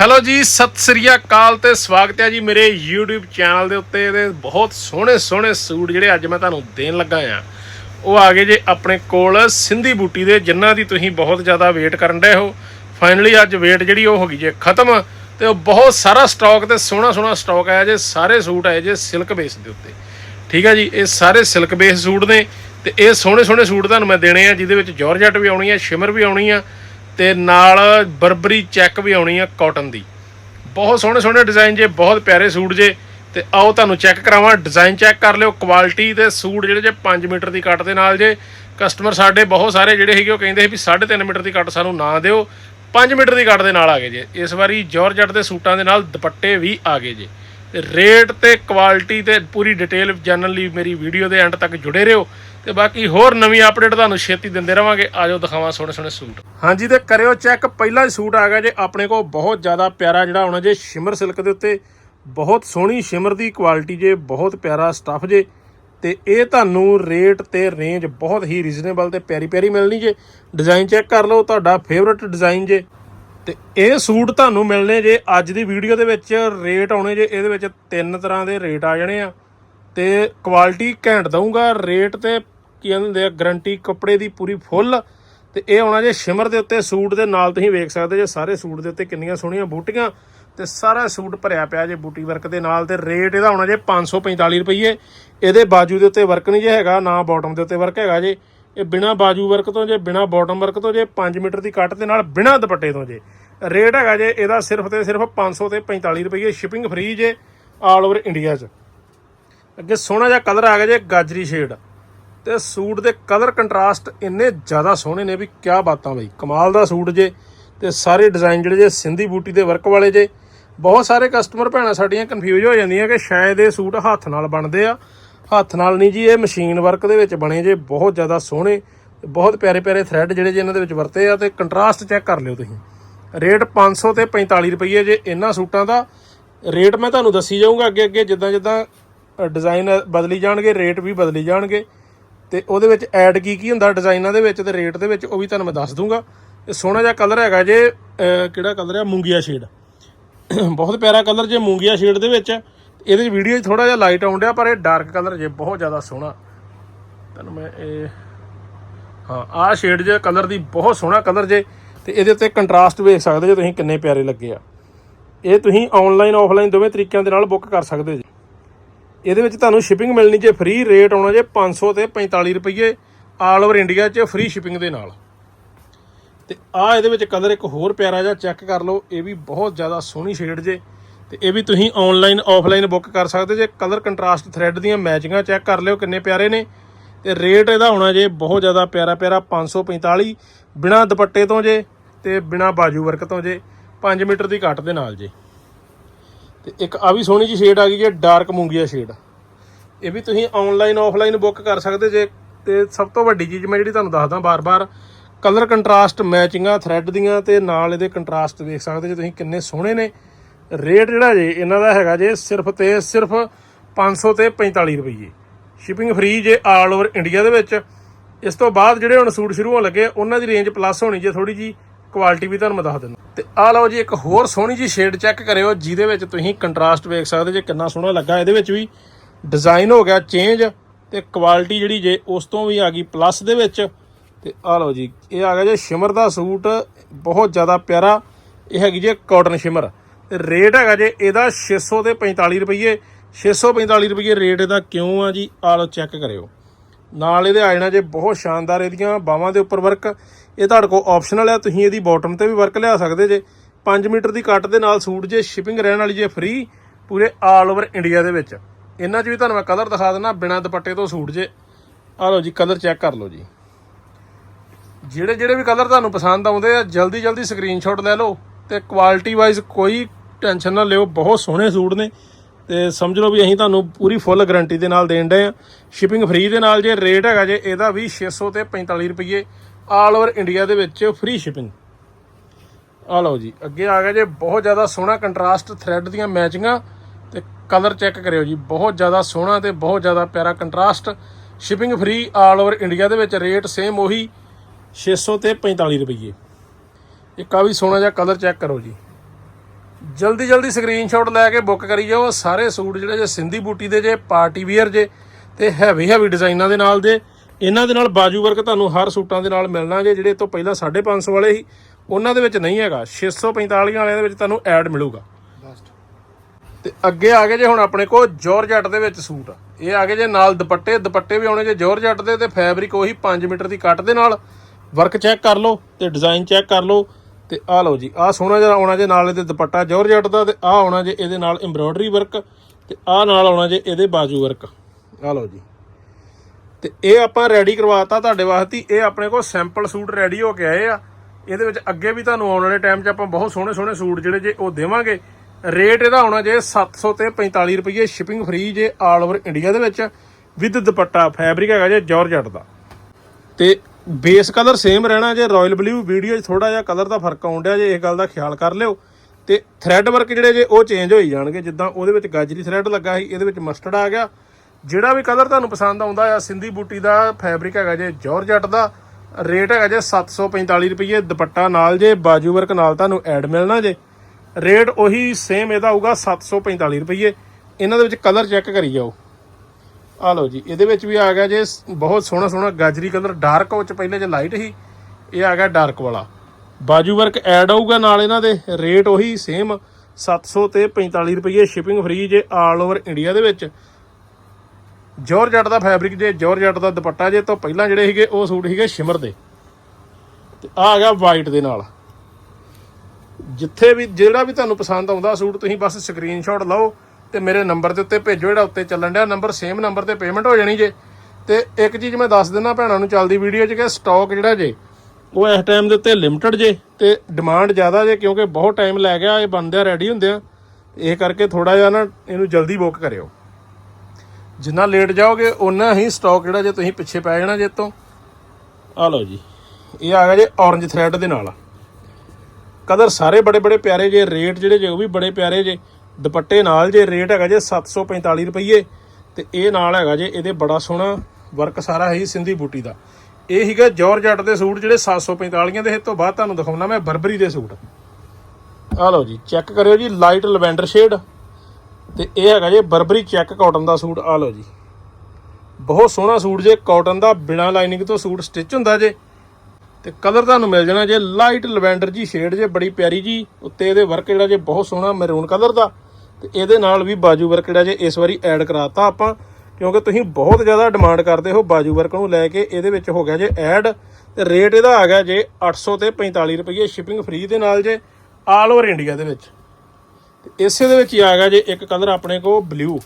Hello ਜੀ, ਸਤਿ ਸ੍ਰੀ ਅਕਾਲ ਤੇ ਸਵਾਗਤ ਹੈ ਜੀ ਮੇਰੇ YouTube ਚੈਨਲ ਦੇ ਉੱਤੇ। ਇਹਦੇ ਬਹੁਤ ਸੋਹਣੇ ਸੋਹਣੇ ਸੂਟ ਜਿਹੜੇ ਅੱਜ ਮੈਂ ਤੁਹਾਨੂੰ ਦੇਣ ਲੱਗਾ ਆ ਉਹ ਆ ਗਏ ਜੇ ਆਪਣੇ ਕੋਲ ਸਿੰਧੀ ਬੂਟੀ ਦੇ, ਜਿਨ੍ਹਾਂ ਦੀ ਤੁਸੀਂ ਬਹੁਤ ਜ਼ਿਆਦਾ ਵੇਟ ਕਰਨ ਡਏ ਹੋ। ਫਾਈਨਲੀ ਅੱਜ ਵੇਟ ਜਿਹੜੀ ਉਹ ਹੋ ਗਈ ਜੇ ਖਤਮ। ਤੇ ਉਹ ਬਹੁਤ ਸਾਰਾ ਸਟਾਕ ਤੇ ਸੋਹਣਾ ਸੋਹਣਾ ਸਟਾਕ ਆਇਆ ਜੇ, ਸਾਰੇ ਸੂਟ ਆਏ ਜੇ ਸਿਲਕ ਬੇਸ ਦੇ ਉੱਤੇ। ਠੀਕ ਹੈ ਜੀ, ਇਹ ਸਾਰੇ ਸਿਲਕ ਬੇਸ ਸੂਟ ਨੇ ਤੇ ਇਹ ਸੋਹਣੇ ਸੋਹਣੇ ਸੂਟ ਤੁਹਾਨੂੰ ਮੈਂ ਦੇਣੇ ਆ, ਜਿਹਦੇ ਵਿੱਚ ਜਾਰਜਟ ਵੀ ਆਉਣੀ ਆ ਸ਼ਿਮਰ ਵੀ ਆਉਣੀ ਆ। ਤੇ ਨਾਲ ਬਰਬਰੀ ਚੈੱਕ ਵੀ ਆਉਣੀ ਆ ਕਾਟਨ ਦੀ। ਬਹੁਤ ਸੋਹਣੇ ਸੋਹਣੇ ਡਿਜ਼ਾਈਨ ਜੇ, ਬਹੁਤ ਪਿਆਰੇ ਸੂਟ ਜੇ, ਤੇ ਆਓ ਤੁਹਾਨੂੰ ਚੈੱਕ ਕਰਾਵਾਂ, ਡਿਜ਼ਾਈਨ ਚੈੱਕ ਕਰ ਲਿਓ, ਕੁਆਲਿਟੀ ਤੇ ਸੂਟ ਜਿਹੜੇ ਜੇ 5 ਮੀਟਰ ਦੀ ਕੱਟ ਦੇ ਨਾਲ ਜੇ, ਕਸਟਮਰ ਸਾਡੇ ਬਹੁਤ ਸਾਰੇ ਜਿਹੜੇ ਹੈਗੇ ਉਹ ਕਹਿੰਦੇ ਸੀ ਵੀ 3.5 ਮੀਟਰ ਦੀ ਕੱਟ ਸਾਨੂੰ ਨਾ ਦਿਓ 5 ਮੀਟਰ ਦੀ ਕੱਟ ਦੇ ਨਾਲ ਆ ਗਏ ਜੇ। ਇਸ ਵਾਰੀ ਜਾਰਜਟ ਦੇ ਸੂਟਾਂ ਦੇ ਨਾਲ ਦੁਪੱਟੇ ਵੀ ਆ ਗਏ ਜੇ। ਤੇ ਰੇਟ ਤੇ ਕੁਆਲਿਟੀ ਤੇ ਪੂਰੀ ਡਿਟੇਲ ਜਾਣਨ ਲਈ ਮੇਰੀ ਵੀਡੀਓ ਦੇ ਐਂਡ ਤੱਕ ਜੁੜੇ ਰਹੋ। ਤੇ ਬਾਕੀ ਹੋਰ ਨਵੀਂ ਅਪਡੇਟ ਤੁਹਾਨੂੰ ਛੇਤੀ ਦਿੰਦੇ ਰਵਾਂਗੇ। ਆਜੋ ਦਿਖਾਵਾਂ ਸੋਹਣੇ ਸੋਹਣੇ ਸੂਟ। ਹਾਂਜੀ ਤੇ ਕਰਿਓ ਚੈੱਕ, ਪਹਿਲਾ ਹੀ ਸੂਟ ਆ ਗਿਆ ਜੇ ਆਪਣੇ ਕੋਲ ਬਹੁਤ ਜ਼ਿਆਦਾ ਪਿਆਰਾ ਜਿਹੜਾ ਆਉਣਾ ਜੇ ਸ਼ਿਮਰ ਸਿਲਕ ਦੇ ਉੱਤੇ ਬਹੁਤ ਸੋਹਣੀ ਸ਼ਿਮਰ ਦੀ ਕੁਆਲਿਟੀ ਜੇ, ਬਹੁਤ ਪਿਆਰਾ ਸਟੱਫ ਜੇ, ਤੇ ਇਹ ਤੁਹਾਨੂੰ ਰੇਟ ਤੇ ਰੇਂਜ ਬਹੁਤ ਹੀ ਰੀਜ਼ਨੇਬਲ ਤੇ ਪਿਆਰੀ ਪਿਆਰੀ ਮਿਲਣੀ ਜੇ। ਡਿਜ਼ਾਈਨ ਚੈੱਕ ਕਰ ਲਓ, ਤੁਹਾਡਾ ਫੇਵਰਟ ਡਿਜ਼ਾਈਨ ਜੇ। ਤੇ ਇਹ ਸੂਟ ਤੁਹਾਨੂੰ ਮਿਲਣੇ ਜੇ ਅੱਜ ਦੀ ਵੀਡੀਓ ਦੇ ਵਿੱਚ ਰੇਟ ਆਉਣੇ ਜੇ, ਇਹਦੇ ਵਿੱਚ ਤਿੰਨ ਤਰ੍ਹਾਂ ਦੇ ਰੇਟ ਆ ਜਾਣੇ ਆ। ਤੇ ਕੁਆਲਿਟੀ ਘੈਂਟ ਦਊਂਗਾ ਰੇਟ ਤੇ ਕੀ ਕਹਿੰਦੇ ਆ ਗਰੰਟੀ ਕੱਪੜੇ ਦੀ ਪੂਰੀ ਫੁੱਲ ਤੇ ਇਹ ਆਉਣਾ ਜੇ ਸ਼ਿਮਰ ਦੇ ਉੱਤੇ, ਸੂਟ ਦੇ ਨਾਲ ਤੁਸੀਂ ਵੇਖ ਸਕਦੇ ਜੇ ਸਾਰੇ ਸੂਟ ਦੇ ਉੱਤੇ ਕਿੰਨੀਆਂ ਸੋਹਣੀਆਂ ਬੂਟੀਆਂ, ਤੇ ਸਾਰਾ ਸੂਟ ਭਰਿਆ ਪਿਆ ਜੇ ਬੂਟੀ ਵਰਕ ਦੇ ਨਾਲ, ਤੇ ਰੇਟ ਇਹਦਾ ਹੋਣਾ ਜੇ 545 ਰੁਪਏ ਇਹਦੇ ਬਾਜੂ ਦੇ ਉੱਤੇ ਵਰਕ ਨਹੀਂ ਜੇ ਹੈਗਾ, ਨਾ ਬਾਟਮ ਦੇ ਉੱਤੇ ਵਰਕ ਹੈਗਾ ਜੇ। ਇਹ ਬਿਨਾ ਬਾਜੂ ਵਰਕ ਤੋਂ ਜੇ, ਬਿਨਾ ਬਾਟਮ ਵਰਕ ਤੋਂ ਜੇ 5 ਮੀਟਰ ਦੀ ਕੱਟ ਦੇ ਨਾਲ ਬਿਨਾ ਦੁਪੱਟੇ ਤੋਂ ਜੇ। ਰੇਟ ਹੈਗਾ ਜੇ, ਇਹਦਾ ਸਿਰਫ ਤੇ ਸਿਰਫ 500 ਤੇ 45 ਰੁਪਏ ਸ਼ਿਪਿੰਗ ਫ੍ਰੀ ਜੇ ਆਲ ਓਵਰ ਇੰਡੀਆ 'ਚ। ਅੱਗੇ ਸੋਹਣਾ ਜਿਹਾ ਕਲਰ ਆ ਗਿਆ ਜੇ ਗਾਜਰੀ ਸ਼ੇਡ ਤੇ ਸੂਟ ਦੇ ਕਲਰ ਕੰਟਰਾਸਟ ਇੰਨੇ ਜ਼ਿਆਦਾ ਸੋਹਣੇ ਨੇ ਵੀ ਕਿਆ ਬਾਤਾਂ ਬਈ। ਕਮਾਲ ਦਾ ਸੂਟ ਜੇ ਤੇ ਸਾਰੇ ਡਿਜ਼ਾਈਨ ਜਿਹੜੇ ਜੇ ਸਿੰਧੀ ਬੂਟੀ ਦੇ ਵਰਕ ਵਾਲੇ ਜੇ। ਬਹੁਤ ਸਾਰੇ ਕਸਟਮਰ ਭੈਣਾਂ ਸਾਡੀਆਂ ਕਨਫਿਊਜ਼ ਹੋ ਜਾਂਦੀਆਂ ਕਿ ਸ਼ਾਇਦ ਇਹ ਸੂਟ ਹੱਥ ਨਾਲ ਬਣਦੇ ਆ। ਹੱਥ ਨਾਲ ਨਹੀਂ ਜੀ, ਇਹ ਮਸ਼ੀਨ ਵਰਕ ਦੇ ਵਿੱਚ ਬਣੇ ਜੇ, ਬਹੁਤ ਜ਼ਿਆਦਾ ਸੋਹਣੇ, ਬਹੁਤ ਪਿਆਰੇ ਪਿਆਰੇ ਥ੍ਰੈਡ ਜਿਹੜੇ ਜੇ ਇਹਨਾਂ ਦੇ ਵਿੱਚ ਵਰਤੇ ਆ ਤੇ ਕੰਟਰਾਸਟ ਚੈੱਕ ਕਰ ਲਿਓ ਤੁਸੀਂ। ਰੇਟ 500 ਤੇ 45 ਰੁਪਏ ਜੇ ਇਹਨਾਂ ਸੂਟਾਂ ਦਾ। ਰੇਟ ਮੈਂ ਤੁਹਾਨੂੰ ਦੱਸੀ ਜਾਊਂਗਾ ਅੱਗੇ ਅੱਗੇ, ਜਿੱਦਾਂ ਜਿੱਦਾਂ ਡਿਜ਼ਾਈਨ ਬਦਲੀ ਜਾਣਗੇ, ਰੇਟ ਵੀ ਬਦਲੀ ਜਾਣਗੇ। ਤੇ ਉਹਦੇ ਵਿੱਚ ਐਡ ਕੀ ਕੀ ਹੁੰਦਾ ਡਿਜ਼ਾਈਨਾਂ ਦੇ ਵਿੱਚ ਤੇ ਰੇਟ ਦੇ ਵਿੱਚ ਉਹ ਵੀ ਤੁਹਾਨੂੰ ਮੈਂ ਦੱਸ ਦੂੰਗਾ। ਇਹ ਸੋਹਣਾ ਜਿਹਾ ਕਲਰ ਹੈਗਾ ਜੇ ਕਿਹੜਾ ਕਲਰ ਹੈ ਮੂੰਗੀਆ ਸ਼ੇਡ ਬਹੁਤ ਪਿਆਰਾ ਕਲਰ ਜੇ ਮੂੰਗੀਆ ਸ਼ੇਡ ਦੇ ਵਿੱਚ। ਇਹਦੇ ਵੀਡੀਓ 'ਚ ਥੋੜਾ ਜਿਹਾ ਲਾਈਟ ਆਉਣ ਡਿਆ, ਪਰ ਇਹ ਡਾਰਕ ਕਲਰ ਜੇ, ਬਹੁਤ ਜ਼ਿਆਦਾ ਸੋਹਣਾ। ਤੁਹਾਨੂੰ ਮੈਂ ਇਹ, ਹਾਂ, ਆਹ ਸ਼ੇਡ ਜੇ ਕਲਰ ਦੀ ਬਹੁਤ ਸੋਹਣਾ ਕਲਰ ਜੇ, ਤੇ ਇਹਦੇ ਉੱਤੇ ਕੰਟਰਾਸਟ ਵੇਖ ਸਕਦੇ ਜੇ ਤੁਸੀਂ ਕਿੰਨੇ ਪਿਆਰੇ ਲੱਗੇ ਆ। ਇਹ ਤੁਸੀਂ ਆਨਲਾਈਨ ਆਫਲਾਈਨ ਦੋਵੇਂ ਤਰੀਕਿਆਂ ਦੇ ਨਾਲ ਬੁੱਕ ਕਰ ਸਕਦੇ ਜੀ। ਇਹਦੇ ਵਿੱਚ ਤੁਹਾਨੂੰ ਸ਼ਿਪਿੰਗ ਮਿਲਣੀ ਜੇ ਫ੍ਰੀ ਰੇਟ ਆਉਣਾ ਜੇ 500 ਤੇ 45 ਰੁਪਏ ਆਲ ਓਵਰ ਇੰਡੀਆ 'ਚ ਫ੍ਰੀ ਸ਼ਿਪਿੰਗ ਦੇ ਨਾਲ। ਤੇ ਆ ਇਹਦੇ ਵਿੱਚ ਕਲਰ ਇੱਕ ਹੋਰ ਪਿਆਰਾ ਜਿਹਾ ਚੈੱਕ ਕਰ ਲਓ, ਇਹ ਵੀ ਬਹੁਤ ਜ਼ਿਆਦਾ ਸੋਹਣੀ ਸ਼ੇਡ ਜੇ। ਤੇ ਇਹ ਵੀ ਤੁਸੀਂ ਆਨਲਾਈਨ ਆਫਲਾਈਨ ਬੁੱਕ ਕਰ ਸਕਦੇ ਜੇ। ਕਲਰ ਕੰਟਰਾਸਟ ਥ੍ਰੈਡ ਦੀਆਂ ਮੈਚਿੰਗਾਂ ਚੈੱਕ ਕਰ ਲਿਓ, ਕਿੰਨੇ ਪਿਆਰੇ ਨੇ। ਤੇ ਰੇਟ ਇਹਦਾ ਹੋਣਾ ਜੇ ਬਹੁਤ ਜ਼ਿਆਦਾ ਪਿਆਰਾ ਪਿਆਰਾ 545 ਬਿਨਾ ਦੁਪੱਟੇ ਤੋਂ ਜੇ ਤੇ ਬਿਨਾ ਬਾਜੂ ਵਰਕ ਤੋਂ ਜੇ 5 ਮੀਟਰ ਦੀ ਕੱਟ ਦੇ ਨਾਲ ਜੇ। ਤੇ ਇੱਕ ਆ ਵੀ ਸੋਹਣੀ ਜੀ ਸ਼ੇਡ ਆ ਗਈ ਜੇ ਡਾਰਕ ਮੂੰਗੀਆ ਸ਼ੇਡ ਇਹ ਵੀ ਤੁਸੀਂ ਆਨਲਾਈਨ ਆਫਲਾਈਨ ਬੁੱਕ ਕਰ ਸਕਦੇ ਜੇ। ਤੇ ਸਭ ਤੋਂ ਵੱਡੀ ਚੀਜ਼ ਮੈਂ ਜਿਹੜੀ ਤੁਹਾਨੂੰ ਦੱਸਦਾ ਬਾਰ-ਬਾਰ ਕਲਰ ਕੰਟਰਾਸਟ ਮੈਚਿੰਗਾਂ ਥ੍ਰੈਡ ਦੀਆਂ ਤੇ ਨਾਲ ਇਹਦੇ ਕੰਟਰਾਸਟ ਦੇਖ ਸਕਦੇ ਜੇ ਤੁਸੀਂ ਕਿੰਨੇ ਸੋਹਣੇ ਨੇ। ਰੇਟ ਜਿਹੜਾ ਜੇ, ਇਹਨਾਂ ਦਾ ਹੈਗਾ ਜੇ ਸਿਰਫ ਤੇ ਸਿਰਫ 500 ਤੇ 45 ਰੁਪਏ ਸ਼ਿਪਿੰਗ ਫ੍ਰੀ ਜੇ ਆਲ ਓਵਰ ਇੰਡੀਆ ਦੇ ਵਿੱਚ। ਇਸ ਤੋਂ ਬਾਅਦ ਜਿਹੜੇ ਹੁਣ ਸੂਟ ਸ਼ੁਰੂ ਹੋਣ ਲੱਗੇ, ਉਹਨਾਂ ਦੀ ਰੇਂਜ ਪਲੱਸ ਹੋਣੀ ਜੇ ਥੋੜੀ ਜੀ ਕੁਆਲਿਟੀ ਵੀ ਤੁਹਾਨੂੰ ਮੈਂ ਦੱਸ ਦਿੰਦਾ। ਤੇ ਆਹ ਲਓ ਜੀ ਇੱਕ ਹੋਰ ਸੋਹਣੀ ਜੀ ਸ਼ੇਡ ਚੈੱਕ ਕਰਿਓ, ਜਿਹਦੇ ਵਿੱਚ ਤੁਸੀਂ ਕੰਟਰਾਸਟ ਵੇਖ ਸਕਦੇ ਜੇ ਕਿੰਨਾ ਸੋਹਣਾ ਲੱਗਾ। ਇਹਦੇ ਵਿੱਚ ਵੀ ਡਿਜ਼ਾਈਨ ਹੋ ਗਿਆ ਚੇਂਜ ਤੇ ਕੁਆਲਿਟੀ ਜਿਹੜੀ ਜੇ ਉਸ ਤੋਂ ਵੀ ਆ ਗਈ ਪਲੱਸ ਦੇ ਵਿੱਚ। ਤੇ ਆ ਲਓ ਜੀ, ਇਹ ਆ ਗਿਆ ਜੇ ਸ਼ਿਮਰ ਦਾ ਸੂਟ, ਬਹੁਤ ਜ਼ਿਆਦਾ ਪਿਆਰਾ। ਇਹ ਹੈਗੀ ਜੇ ਕਾਟਨ ਸ਼ਿਮਰ ਤੇ ਰੇਟ ਹੈਗਾ ਜੇ ਇਹਦਾ 600 ਤੇ 45 ਰੁਪਏ 645 ਰੁਪਏ ਰੇਟ ਇਹਦਾ ਕਿਉਂ ਆ ਜੀ? ਆ ਲਓ ਚੈੱਕ ਕਰਿਓ। ਨਾਲ ਇਹਦੇ ਆ ਜਾਣਾ ਜੇ ਬਹੁਤ ਸ਼ਾਨਦਾਰ ਇਹਦੀਆਂ ਬਾਹਾਂ ਦੇ ਉੱਪਰ ਵਰਕ ਇਹ ਤੁਹਾਡੇ ਕੋਲ ਆਪਸ਼ਨਲ ਆ, ਤੁਸੀਂ ਇਹਦੀ ਬਾਟਮ ਤੇ ਵੀ ਵਰਕ ਲਿਆ ਸਕਦੇ ਜੇ। 5 ਮੀਟਰ ਦੀ ਕੱਟ ਦੇ ਨਾਲ ਸੂਟ ਜੇ ਸ਼ਿਪਿੰਗ ਰਹਿਣ ਵਾਲੀ ਜੇ ਫ੍ਰੀ ਪੂਰੇ ਆਲ ਓਵਰ ਇੰਡੀਆ ਦੇ ਵਿੱਚ। ਇਹਨਾਂ 'ਚ ਵੀ ਤੁਹਾਨੂੰ ਮੈਂ ਕਲਰ ਦਿਖਾ ਦਿੰਦਾ, ਬਿਨਾਂ ਦੁਪੱਟੇ ਤੋਂ ਸੂਟ ਜੇ। ਆ ਲਓ ਜੀ ਕਲਰ ਚੈੱਕ ਕਰ ਲਓ ਜੀ। ਜਿਹੜੇ ਜਿਹੜੇ ਵੀ ਕਲਰ ਤੁਹਾਨੂੰ ਪਸੰਦ ਆਉਂਦੇ ਆ, ਜਲਦੀ ਜਲਦੀ ਸਕਰੀਨਸ਼ਾਟ ਲੈ ਲਓ ਤੇ ਕੁਆਲਿਟੀ ਵਾਈਜ਼ ਕੋਈ ਟੈਨਸ਼ਨ ਨਾ ਲਿਓ, ਬਹੁਤ ਸੋਹਣੇ ਸੂਟ ਨੇ। ਤੇ ਸਮਝ ਲਓ ਵੀ ਅਸੀਂ ਤੁਹਾਨੂੰ ਪੂਰੀ ਫੁੱਲ ਗਾਰੰਟੀ ਦੇ ਨਾਲ ਦੇਣ ਡਏ ਆ। ਸ਼ਿਪਿੰਗ ਫ੍ਰੀ ਦੇ ਨਾਲ ਜੇ ਰੇਟ ਹੈਗਾ ਜੇ, ਇਹਦਾ ਵੀ 600 ਤੇ 45 ਰੁਪਏ ਆਲ ਓਵਰ ਇੰਡੀਆ ਦੇ ਵਿੱਚ ਫ੍ਰੀ ਸ਼ਿਪਿੰਗ ਆ ਲਓ ਜੀ, ਅੱਗੇ ਆ ਗਿਆ ਜੇ, ਬਹੁਤ ਜ਼ਿਆਦਾ ਸੋਹਣਾ ਕੰਟਰਾਸਟ ਥ੍ਰੈਡ ਦੀਆਂ ਮੈਚਿੰਗਾਂ ਤੇ ਕਲਰ ਚੈੱਕ ਕਰਿਓ ਜੀ, ਬਹੁਤ ਜ਼ਿਆਦਾ ਸੋਹਣਾ ਤੇ ਬਹੁਤ ਜ਼ਿਆਦਾ ਪਿਆਰਾ contrast shipping free all over India ਦੇ ਵਿੱਚ ਰੇਟ ਸੇਮ ਉਹੀ 600 ਤੇ 45 ਰੁਪਏ ਇੱਕ ਆ ਵੀ ਸੋਹਣਾ ਜਿਹਾ ਕਲਰ ਚੈੱਕ ਕਰੋ ਜੀ। ਜਲਦੀ ਜਲਦੀ ਸਕਰੀਨਸ਼ਾਟ ਲੈ ਕੇ ਬੁੱਕ ਕਰੀ ਜਾਓ। ਸਾਰੇ ਸੂਟ ਜਿਹੜੇ ਜੇ ਸਿੰਧੀ ਬੂਟੀ ਦੇ ਜੇ ਪਾਰਟੀ ਵੀਅਰ ਜੇ ਤੇ ਹੈਵੀ ਹੈਵੀ ਡਿਜ਼ਾਈਨਾਂ ਦੇ ਨਾਲ ਦੇ ਇਹਨਾਂ ਦੇ ਨਾਲ ਬਾਜੂ ਵਰਕ ਤੁਹਾਨੂੰ ਹਰ ਸੂਟਾਂ ਦੇ ਨਾਲ ਮਿਲਣਾ ਜੇ ਜਿਹੜੇ ਤੋਂ ਪਹਿਲਾਂ 550 ਵਾਲੇ ਸੀ। ਉਹਨਾਂ ਦੇ ਵਿੱਚ ਨਹੀਂ ਹੈਗਾ। 645 ਵਾਲਿਆਂ ਦੇ ਵਿੱਚ ਤੁਹਾਨੂੰ ਐਡ ਮਿਲੂਗਾ। ਤੇ ਅੱਗੇ ਆ ਗਏ ਜੇ ਹੁਣ ਆਪਣੇ ਕੋਲ ਜੋਰਜੱਟ ਦੇ ਵਿੱਚ ਸੂਟ। ਇਹ ਆ ਗਏ ਜੇ ਨਾਲ ਦੁਪੱਟੇ। ਦੁਪੱਟੇ ਵੀ ਆਉਣੇ ਜੇ ਜੋਰਜੱਟ ਦੇ ਤੇ ਫੈਬਰਿਕ ਉਹੀ 5 ਮੀਟਰ ਦੀ ਕੱਟ ਦੇ ਨਾਲ। ਵਰਕ ਚੈੱਕ ਕਰ ਲਓ ਤੇ ਡਿਜ਼ਾਈਨ ਚੈੱਕ ਕਰ ਲਓ। ਤੇ ਆਹ ਲਓ ਜੀ, ਆਹ ਸੋਹਣਾ ਜਿਹਾ ਆਉਣਾ ਜੇ ਨਾਲ ਇਹਦੇ ਦੁਪੱਟਾ ਜੋਰਜੱਟ ਦਾ ਤੇ ਆਹ ਆਉਣਾ ਜੇ ਇਹਦੇ ਨਾਲ ਐਮਬ੍ਰੋਇਡਰੀ ਵਰਕ ਤੇ ਆਹ ਨਾਲ ਆਉਣਾ ਜੇ ਇਹਦੇ ਬਾਜੂ ਵਰਕ ਆ ਲਓ ਜੀ। ਤੇ ਇਹ ਆਪਾਂ ਰੈਡੀ ਕਰਵਾਤਾ ਤੁਹਾਡੇ ਵਾਸਤੇ, ਇਹ ਆਪਣੇ ਕੋਲ ਸੈਂਪਲ ਸੂਟ ਰੈਡੀ ਹੋ ਕੇ ਆਏ ਆ। ਇਹਦੇ ਵਿੱਚ ਅੱਗੇ ਵੀ ਤੁਹਾਨੂੰ ਆਉਣ ਵਾਲੇ ਟਾਈਮ 'ਚ ਆਪਾਂ ਬਹੁਤ ਸੋਹਣੇ ਸੋਹਣੇ ਸੂਟ ਜਿਹੜੇ ਜੇ ਉਹ ਦੇਵਾਂਗੇ। ਰੇਟ ਇਹਦਾ ਹੋਣਾ ਜੇ 700 ਤੇ 45 ਰੁਪਏ ਸ਼ਿਪਿੰਗ ਫ੍ਰੀ ਜੇ ਆਲ ਓਵਰ ਇੰਡੀਆ ਦੇ ਵਿੱਚ ਵਿਦ ਦੁਪੱਟਾ ਫੈਬਰਿਕ ਹੈਗਾ ਜੇ ਜਾਰਜਟ ਦਾ। ਤੇ ਬੇਸ ਕਲਰ ਸੇਮ ਰਹਿਣਾ ਜੇ ਰਾਇਲ ਬਲੂ ਵੀਡੀਓ 'ਚ ਥੋੜਾ ਜਿਹਾ ਕਲਰ ਦਾ ਫ਼ਰਕ ਆਉਣ ਡਿਆ, ਜੇ ਇਹ ਗੱਲ ਦਾ ਖਿਆਲ ਕਰ ਲਿਓ। ਤੇ ਥ੍ਰੈਡ ਵਰਕ ਜਿਹੜੇ ਜੇ ਉਹ ਚੇਂਜ ਹੋਈ ਜਾਣਗੇ, ਜਿੱਦਾਂ ਉਹਦੇ ਵਿੱਚ ਗਾਜਰੀ ਥ੍ਰੈਡ ਲੱਗਾ ਸੀ, ਇਹਦੇ ਵਿੱਚ ਮਸਟਰਡ ਆ ਗਿਆ। ਜਿਹੜਾ ਵੀ ਕਲਰ ਤੁਹਾਨੂੰ ਪਸੰਦ ਆਉਂਦਾ ਆ, ਸਿੰਧੀ ਬੂਟੀ ਦਾ ਫੈਬਰਿਕ ਹੈਗਾ ਜੇ ਜਾਰਜਟ ਦਾ ਰੇਟ ਹੈਗਾ ਜੇ 745 ਰੁਪਏ ਦੁਪੱਟਾ ਨਾਲ ਜੇ, ਬਾਜੂ ਵਰਕ ਨਾਲ ਤੁਹਾਨੂੰ ਐਡ ਮਿਲਣਾ ਜੇ। ਰੇਟ ਉਹੀ ਸੇਮ ਇਹਦਾ ਆਊਗਾ 745 ਰੁਪਏ ਇਹਨਾਂ ਦੇ ਵਿੱਚ ਕਲਰ ਚੈੱਕ ਕਰੀ ਜਾਓ। ਆ ਲਓ ਜੀ, ਇਹਦੇ ਵਿੱਚ ਵੀ ਆ ਗਿਆ ਜੇ ਬਹੁਤ ਸੋਹਣਾ ਸੋਹਣਾ ਗਾਜਰੀ ਕਲਰ ਡਾਰਕ ਉਹ ਚ ਪਹਿਲੇ ਜੇ ਲਾਈਟ ਸੀ, ਇਹ ਆ ਗਿਆ ਡਾਰਕ ਵਾਲਾ। ਬਾਜੂ ਵਰਕ ਐਡ ਆਊਗਾ ਨਾਲ ਇਹਨਾਂ ਦੇ ਰੇਟ ਉਹੀ ਸੇਮ 700 ਤੇ 45 ਰੁਪਏ ਸ਼ਿਪਿੰਗ ਫ੍ਰੀ ਜੇ ਆਲ ਓਵਰ ਇੰਡੀਆ ਦੇ ਵਿੱਚ। ਜੋਰਜੱਟ ਦਾ ਫੈਬਰਿਕ ਜੇ ਜੋਰਜੱਟ ਦਾ ਦੁਪੱਟਾ ਜੇ, ਤੋਂ ਪਹਿਲਾਂ ਜਿਹੜੇ ਸੀਗੇ ਉਹ ਸੂਟ ਸੀਗੇ ਸ਼ਿਮਰ ਦੇ। ਤੇ ਆ ਆ ਗਿਆ ਵਾਈਟ ਦੇ ਨਾਲ। ਜਿੱਥੇ ਵੀ, ਜਿਹੜਾ ਵੀ ਤੁਹਾਨੂੰ ਪਸੰਦ ਆਉਂਦਾ ਸੂਟ, ਤੁਸੀਂ ਬਸ ਸਕਰੀਨਸ਼ਾਟ ਲਓ ਤੇ ਮੇਰੇ ਨੰਬਰ ਦੇ ਉੱਤੇ ਭੇਜੋ ਜਿਹੜਾ ਉੱਤੇ ਚੱਲਣ ਡਿਆ। ਨੰਬਰ ਸੇਮ ਨੰਬਰ ਤੇ ਪੇਮੈਂਟ ਹੋ ਜਾਣੀ ਜੇ। ਤੇ ਇੱਕ ਚੀਜ਼ ਮੈਂ ਦੱਸ ਦਿੰਦਾ ਭੈਣਾਂ ਨੂੰ ਚੱਲਦੀ ਵੀਡੀਓ 'ਚ ਕਿ ਸਟਾਕ ਜਿਹੜਾ ਜੇ, ਉਹ ਇਸ ਟਾਈਮ ਦੇ ਉੱਤੇ ਲਿਮਟਿਡ ਜੇ ਤੇ ਡਿਮਾਂਡ ਜ਼ਿਆਦਾ ਜੇ ਕਿਉਂਕਿ ਬਹੁਤ ਟਾਈਮ ਲੈ ਗਿਆ, ਇਹ ਬੰਦਿਆ ਰੈਡੀ ਹੁੰਦੇ ਆ। ਇਹ ਕਰਕੇ ਥੋੜਾ ਜਿਹਾ ਨਾ ਇਹਨੂੰ ਜਲਦੀ ਬੁੱਕ ਕਰਿਓ। ਜਿੰਨਾ ਲੇਟ ਜਾਓਗੇ ਉਨਾ ਹੀ ਸਟਾਕ ਜਿਹੜਾ ਜੇ ਤੁਸੀਂ ਪਿੱਛੇ ਪੈ ਜਾਣਾ ਜੇ ਤੋਂ। ਆ ਲਓ ਜੀ, ਇਹ ਆ ਗਿਆ ਜੇ ਔਰੰਜ ਥ੍ਰੈਡ ਦੇ ਨਾਲ। ਕਦਰ ਸਾਰੇ ਬੜੇ ਬੜੇ ਪਿਆਰੇ ਜੇ ਰੇਟ ਜਿਹੜੇ ਜੇ ਉਹ ਵੀ ਬੜੇ ਪਿਆਰੇ ਜੇ। ਦੁਪੱਟੇ ਨਾਲ ਜੇ ਰੇਟ ਹੈਗਾ ਜੇ 745 ਰੁਪਏ ਤੇ ਇਹ ਨਾਲ ਹੈਗਾ ਜੇ ਇਹਦੇ ਬੜਾ ਸੋਹਣਾ ਵਰਕ ਸਾਰਾ ਹੈ ਹੀ ਸਿੰਧੀ ਬੂਟੀ ਦਾ। ਇਹ ਹੀਗਾ ਜੋਰਜੱਟ ਦੇ ਸੂਟ ਜਿਹੜੇ 745 ਦੇ, ਇਹ ਤੋਂ ਬਾਅਦ ਤੁਹਾਨੂੰ ਦਿਖਾਉਣਾ ਮੈਂ ਬਰਬਰੀ ਦੇ ਸੂਟ। ਆ ਲਓ ਜੀ, ਚੈੱਕ ਕਰਿਓ ਜੀ, ਲਾਈਟ ਲਵੈਂਡਰ ਸ਼ੇਡ, ਤੇ ਇਹ ਹੈਗਾ ਜੇ ਬਰਬਰੀ ਚੈੱਕ ਕਾਟਨ ਦਾ ਸੂਟ ਆ ਲਓ ਜੀ। ਬਹੁਤ ਸੋਹਣਾ ਸੂਟ ਜੇ, ਕਾਟਨ ਦਾ ਬਿਨਾ ਲਾਈਨਿੰਗ ਤੋਂ ਸੂਟ ਸਟਿਚ ਹੁੰਦਾ ਜੇ। ਤੇ ਕਲਰ ਤੁਹਾਨੂੰ ਮਿਲ ਜਾਣਾ ਜੇ ਲਾਈਟ ਲਵੈਂਡਰ ਜੀ ਸ਼ੇਡ ਜੇ, ਬੜੀ ਪਿਆਰੀ ਜੀ, ਉੱਤੇ ਇਹਦੇ ਵਰਕ ਜਿਹੜਾ ਜੇ ਬਹੁਤ ਸੋਹਣਾ ਮੈਰੂਨ ਕਲਰ ਦਾ। ਤੇ ਇਹਦੇ ਨਾਲ ਵੀ ਬਾਜੂ ਵਰਕ ਜਿਹੜਾ ਜੇ ਇਸ ਵਾਰੀ ਐਡ ਕਰਾਤਾ ਆਪਾਂ, ਕਿਉਂਕਿ ਤੁਸੀਂ ਬਹੁਤ ਜ਼ਿਆਦਾ ਡਿਮਾਂਡ ਕਰਦੇ ਹੋ ਬਾਜੂ ਵਰਕ ਨੂੰ ਲੈ ਕੇ, ਇਹਦੇ ਵਿੱਚ ਹੋ ਗਿਆ ਜੇ ਐਡ ਤੇ ਰੇਟ ਇਹਦਾ ਆ ਗਿਆ ਜੇ 800 ਤੇ 45 ਰੁਪਏ ਸ਼ਿਪਿੰਗ ਫ੍ਰੀ ਦੇ ਨਾਲ ਜੇ ਆਲ ਓਵਰ ਇੰਡੀਆ ਦੇ ਵਿੱਚ। ਤੇ ਇਸੇ ਦੇ ਵਿੱਚ ਹੀ ਆ ਗਿਆ ਜੇ ਇੱਕ ਕਲਰ ਆਪਣੇ ਕੋਲ ਬਲੂ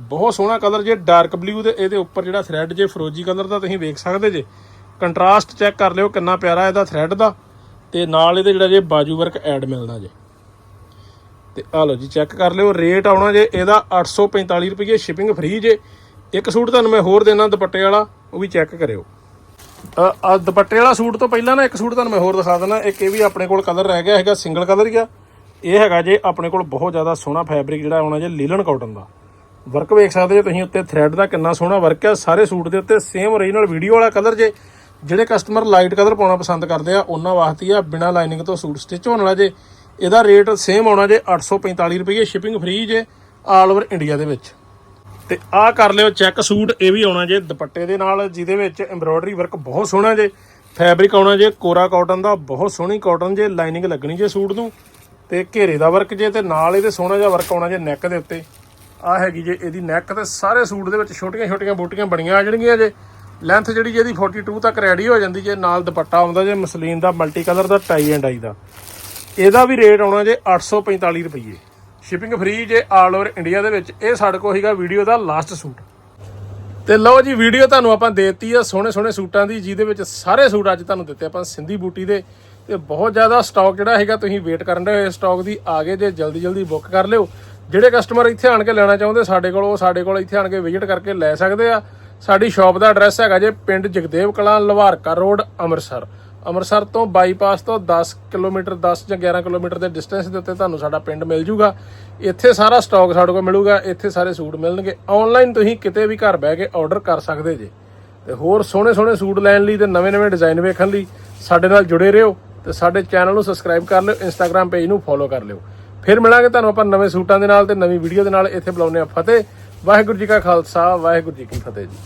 ਬਹੁਤ ਸੋਹਣਾ ਕਲਰ ਜੇ ਡਾਰਕ ਬਲੂ ਤੇ ਇਹਦੇ ਉੱਪਰ ਜਿਹੜਾ ਥ੍ਰੈਡ ਜੇ ਫਰੋਜੀ ਕਲਰ ਦਾ ਤੁਸੀਂ ਵੇਖ ਸਕਦੇ ਜੇ। ਕੰਟਰਾਸਟ ਚੈੱਕ ਕਰ ਲਿਓ ਕਿੰਨਾ ਪਿਆਰਾ ਇਹਦਾ ਥ੍ਰੈਡ ਦਾ, ਤੇ ਨਾਲ ਇਹਦੇ ਜਿਹੜਾ ਜੇ ਬਾਜੂ ਵਰਕ ਐਡ ਮਿਲਦਾ ਜੇ। ਤੇ ਆ ਲਓ ਜੀ ਚੈੱਕ ਕਰ ਲਿਓ ਰੇਟ ਆਉਣਾ ਜੇ, ਇਹਦਾ 845 ਰੁਪਏ ਸ਼ਿਪਿੰਗ ਫ੍ਰੀ ਜੇ। ਇੱਕ ਸੂਟ ਤੁਹਾਨੂੰ ਮੈਂ ਹੋਰ ਦੇਣਾ ਦੁਪੱਟੇ ਵਾਲਾ, ਉਹ ਵੀ ਚੈੱਕ ਕਰਿਓ। ਆ ਦੁਪੱਟੇ ਵਾਲਾ ਸੂਟ ਤੋਂ ਪਹਿਲਾਂ ਨਾ ਇੱਕ ਸੂਟ ਤੁਹਾਨੂੰ ਮੈਂ ਹੋਰ ਦਿਖਾ ਦਿੰਦਾ, ਇੱਕ ਇਹ ਵੀ ਆਪਣੇ ਕੋਲ ਕਲਰ ਰਹਿ ਗਿਆ ਹੈਗਾ ਸਿੰਗਲ ਕਲਰ ਹੀ ਆ। ਇਹ ਹੈਗਾ ਜੇ ਆਪਣੇ ਕੋਲ ਬਹੁਤ ਜ਼ਿਆਦਾ ਸੋਹਣਾ ਫੈਬਰਿਕ ਜਿਹੜਾ ਆਉਣਾ ਜੇ, ਲੀਲਨ ਕਾਟਨ ਦਾ। ਵਰਕ ਵੇਖ ਸਕਦੇ ਜੇ ਤੁਸੀਂ ਉੱਤੇ ਥ੍ਰੈਡ ਦਾ ਕਿੰਨਾ ਸੋਹਣਾ ਵਰਕ ਹੈ ਸਾਰੇ ਸੂਟ ਦੇ ਉੱਤੇ ਸੇਮ ਓਰੀਜਨਲ ਵੀਡੀਓ ਵਾਲਾ ਕਲਰ ਜੇ। ਜਿਹੜੇ ਕਸਟਮਰ ਲਾਈਟ ਕਲਰ ਪਾਉਣਾ ਪਸੰਦ ਕਰਦੇ ਆ, ਉਹਨਾਂ ਵਾਸਤੇ ਆ, ਬਿਨਾ ਲਾਈਨਿੰਗ ਤੋਂ ਸੂਟ ਸਟਿਚ ਹੋਣ ਵਾਲਾ ਜੇ। ਇਹਦਾ ਰੇਟ ਸੇਮ ਆਉਣਾ ਜੇ 845 ਰੁਪਏ ਸ਼ਿਪਿੰਗ ਫ੍ਰੀ ਜੇ ਆਲ ਓਵਰ ਇੰਡੀਆ ਦੇ ਵਿੱਚ। ਤੇ ਆਹ ਕਰ ਲਿਓ ਚੈੱਕ ਸੂਟ, ਇਹ ਵੀ ਆਉਣਾ ਜੇ, ਦੁਪੱਟੇ ਦੇ ਨਾਲ, ਜਿਹਦੇ ਵਿੱਚ ਐਮਬ੍ਰੋਇਡਰੀ ਵਰਕ ਬਹੁਤ ਸੋਹਣਾ ਜੇ ਫੈਬਰਿਕ ਆਉਣਾ ਜੇ, ਕੋਰਾ ਕਾਟਨ ਦਾ ਬਹੁਤ ਸੋਹਣੀ ਕਾਟਨ ਜੇ ਲਾਈਨਿੰਗ ਲੱਗਣੀ ਜੇ ਸੂਟ ਨੂੰ, ਤੇ ਘੇਰੇ ਦਾ ਵਰਕ ਜੇ, ਤੇ ਨਾਲ ਇਹਦੇ ਸੋਹਣਾ ਜਿਹਾ ਵਰਕ ਆਉਣਾ ਜੇ ਨੈਕ ਦੇ ਉੱਤੇ। ਆ ਹੈਗੀ ਜੇ ਇਹਦੀ ਨੈਕ ਤੇ ਸਾਰੇ ਸੂਟ ਦੇ ਵਿੱਚ ਛੋਟੀਆਂ ਛੋਟੀਆਂ ਬੂਟੀਆਂ ਬਣੀਆਂ ਆ ਜਾਣਗੀਆਂ ਜੇ। ਲੈਂਥ ਜਿਹੜੀ ਜਿਹਦੀ 42 ਤੱਕ ਰੈਡੀ ਹੋ ਜਾਂਦੀ ਜੇ, ਨਾਲ ਦੁਪੱਟਾ ਆਉਂਦਾ ਜੇ, ਮਸਲੀਨ ਦਾ ਮਲਟੀ ਕਲਰ ਦਾ ਟਾਈ ਐਂਡ ਆਈ ਦਾ। ਇਹਦਾ ਵੀ ਰੇਟ ਆਉਣਾ ਜੇ 845 ਰੁਪਏ ਸ਼ਿਪਿੰਗ ਫ੍ਰੀ ਜੇ ਆਲ ਓਵਰ ਇੰਡੀਆ ਦੇ ਵਿੱਚ, ਇਹ ਸਾਡੇ ਕੋਲ ਹੈਗਾ ਵੀਡੀਓ ਦਾ ਲਾਸਟ ਸੂਟ। ਤੇ ਲਓ ਜੀ ਵੀਡੀਓ ਤੁਹਾਨੂੰ ਆਪਾਂ ਦੇਤੀ ਆ ਸੋਹਣੇ ਸੋਹਣੇ ਸੂਟਾਂ ਦੀ, ਜਿਹਦੇ ਵਿੱਚ ਸਾਰੇ ਸੂਟ ਅੱਜ ਤੁਹਾਨੂੰ ਦਿੱਤੇ ਆਪਾਂ ਸਿੰਧੀ ਬੂਟੀ ਦੇ। ਤੇ ਬਹੁਤ ਜ਼ਿਆਦਾ ਸਟਾਕ ਜਿਹੜਾ ਹੈਗਾ, ਤੁਸੀਂ ਵੇਟ ਕਰਨ ਦੇ ਸਟਾਕ ਦੀ, ਆ ਗਏ ਜੇ ਜਲਦੀ ਜਲਦੀ ਬੁੱਕ ਕਰ ਲਿਓ। ਜਿਹੜੇ ਕਸਟਮਰ ਇੱਥੇ ਆਣ ਕੇ ਲੈਣਾ ਚਾਹੁੰਦੇ, ਸਾਡੇ ਕੋਲ, ਉਹ ਸਾਡੇ ਕੋਲ ਇੱਥੇ ਆਣ ਕੇ ਵਿਜ਼ਿਟ ਕਰਕੇ ਲੈ ਸਕਦੇ ਆ। ਸਾਡੀ ਸ਼ਾਪ ਦਾ ਐਡਰੈਸ ਹੈਗਾ ਜੇ ਪਿੰਡ ਜਗਦੇਵ ਕਲਾਂ ਲਵਾਰਕਾ ਰੋਡ ਅੰਮ੍ਰਿਤਸਰ। ਅੰਮ੍ਰਿਤਸਰ ਤੋਂ ਬਾਈਪਾਸ ਤੋਂ 10 ਕਿਲੋਮੀਟਰ 10 ਜਾਂ 11 ਕਿਲੋਮੀਟਰ ਦੇ ਡਿਸਟੈਂਸ ਦੇ ਉੱਤੇ ਤੁਹਾਨੂੰ ਸਾਡਾ ਪਿੰਡ ਮਿਲ ਜੂਗਾ। ਇੱਥੇ ਸਾਰਾ ਸਟਾਕ ਸਾਡੇ ਕੋਲ ਮਿਲੂਗਾ, ਇੱਥੇ ਸਾਰੇ ਸੂਟ ਮਿਲਣਗੇ। ਆਨਲਾਈਨ ਤੁਸੀਂ ਕਿਤੇ ਵੀ ਘਰ ਬਹਿ ਕੇ ਆਰਡਰ ਕਰ ਸਕਦੇ ਜੇ। ਤੇ ਹੋਰ ਸੋਹਣੇ ਸੋਹਣੇ ਸੂਟ ਲੈਣ ਲਈ ਤੇ ਨਵੇਂ-ਨਵੇਂ ਡਿਜ਼ਾਈਨ ਵੇਖਣ ਲਈ ਸਾਡੇ ਨਾਲ ਜੁੜੇ ਰਹੋ ਤੇ ਸਾਡੇ ਚੈਨਲ ਨੂੰ ਸਬਸਕ੍ਰਾਈਬ ਕਰ ਲਿਓ ਇੰਸਟਾਗ੍ਰam ਪੇਜ ਨੂੰ ਫੋਲੋ ਕਰ ਲਿਓ। ਫਿਰ ਮਿਲਾਂਗੇ ਤੁਹਾਨੂੰ ਆਪਾਂ ਨਵੇਂ ਸੂਟਾਂ ਦੇ ਨਾਲ ਤੇ ਨਵੀਂ ਵੀਡੀਓ ਦੇ ਨਾਲ। ਇੱਥੇ ਬੁਲਾਉਂਦੇ ਆ ਫਤਿਹ। ਵਾਹਿਗੁਰੂ ਜੀ ਕਾ ਖਾਲਸਾ, ਵਾਹਿਗੁਰੂ ਜੀ ਕੀ ਫਤਿਹ ਜੀ।